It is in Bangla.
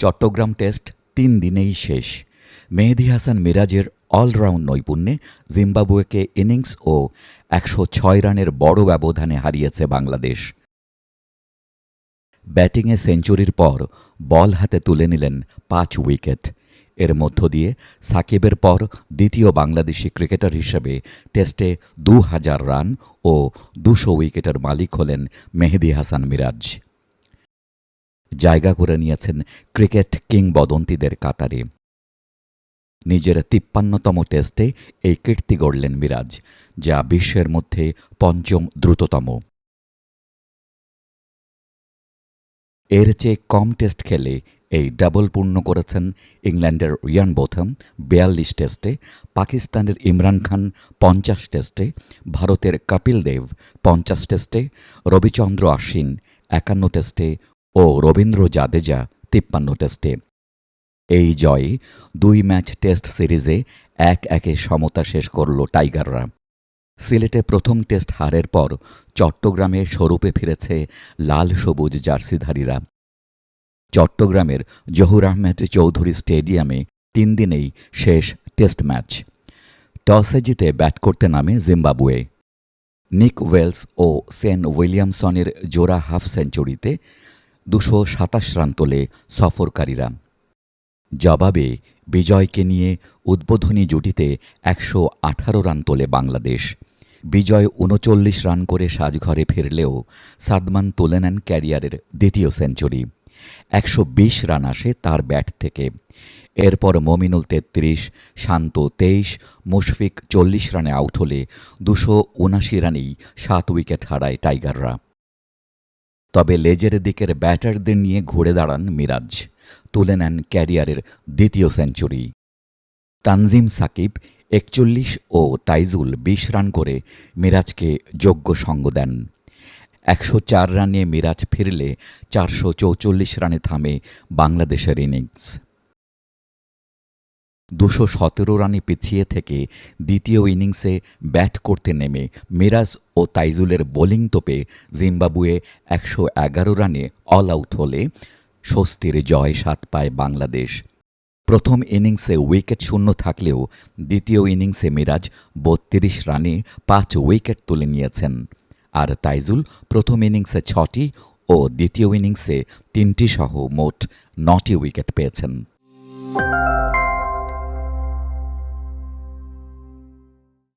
চট্টগ্রাম টেস্ট তিন দিনেই শেষ। মেহেদি হাসান মিরাজের অলরাউন্ড নৈপুণ্যে জিম্বাবুয়েকে ইনিংস ও একশো ছয় রানের বড় ব্যবধানে হারিয়েছে বাংলাদেশ। ব্যাটিংয়ে সেঞ্চুরির পর বল হাতে তুলে নিলেন পাঁচ উইকেট। এর মধ্য দিয়ে সাকিবের পর দ্বিতীয় বাংলাদেশি ক্রিকেটার হিসেবে টেস্টে দু হাজার রান ও দুশো উইকেটের মালিক হলেন মেহেদি হাসান মিরাজ। জায়গা করে নিয়েছেন ক্রিকেট কিংবদন্তিদের কাতারে। নিজের তিপ্পান্নতম টেস্টে এই কীর্তি গড়লেন মিরাজ, যা বিশ্বের মধ্যে পঞ্চম দ্রুততম। এর চেয়ে কম টেস্ট খেলে এই ডাবল পূর্ণ করেছেন ইংল্যান্ডের রিয়ান বোথম, বিয়াল্লিশ টেস্টে, পাকিস্তানের ইমরান খান, পঞ্চাশ টেস্টে, ভারতের কপিল দেব, পঞ্চাশ টেস্টে, রবিচন্দ্র আশ্বিন, একান্ন টেস্টে ও রবীন্দ্র জাদেজা তিপ্পান্ন টেস্টে। এই জয়ে দুই ম্যাচ টেস্ট সিরিজে এক একে সমতা শেষ করল টাইগাররা। সিলেটে প্রথম টেস্ট হারের পর চট্টগ্রামে স্বরূপে ফিরেছে লাল সবুজ জার্সিধারীরা। চট্টগ্রামের জহুর আহমেদ চৌধুরী স্টেডিয়ামে তিন দিনেই শেষ টেস্ট ম্যাচ। টসে জিতে ব্যাট করতে নামে জিম্বাবুয়ে। নিক ওয়েলস ও সেন উইলিয়ামসনের জোড়া হাফ সেঞ্চুরিতে দুশো সাতাশ রান তোলে সফরকারীরা। জবাবে বিজয়কে নিয়ে উদ্বোধনী জুটিতে একশো আঠারো রান তোলে বাংলাদেশ। বিজয় উনচল্লিশ রান করে সাজঘরে ফিরলেও সাদমান তুলে নেন ক্যারিয়ারের দ্বিতীয় সেঞ্চুরি। একশো বিশ রান আসে তার ব্যাট থেকে। এরপর মমিনুল তেত্রিশ, শান্ত তেইশ, মুশফিক চল্লিশ রানে আউট হলে দুশো উনাশি রানেই সাত উইকেট হারায় টাইগাররা। তবে লেজের দিকের ব্যাটারদের নিয়ে ঘুরে দাঁড়ান মিরাজ। তুলে নেন ক্যারিয়ারের দ্বিতীয় সেঞ্চুরি। তানজিম সাকিব একচল্লিশ ও তাইজুল বিশ রান করে মিরাজকে যোগ্য সঙ্গ দেন। একশো চার রানে মিরাজ ফিরলে চারশো চৌচল্লিশ রানে থামে বাংলাদেশের ইনিংস। দুশো সতেরো রানে পিছিয়ে থেকে দ্বিতীয় ইনিংসে ব্যাট করতে নেমে মিরাজ ও তাইজুলের বোলিং তোপে জিম্বাবুয়ে একশো এগারো রানে অল আউট হলে স্বস্তির জয় স্বাদ পায় বাংলাদেশ। প্রথম ইনিংসে উইকেট শূন্য থাকলেও দ্বিতীয় ইনিংসে মিরাজ বত্রিশ রানে পাঁচ উইকেট তুলে নিয়েছেন। আর তাইজুল প্রথম ইনিংসে ছটি ও দ্বিতীয় ইনিংসে তিনটি সহ মোট নটি উইকেট পেয়েছেন।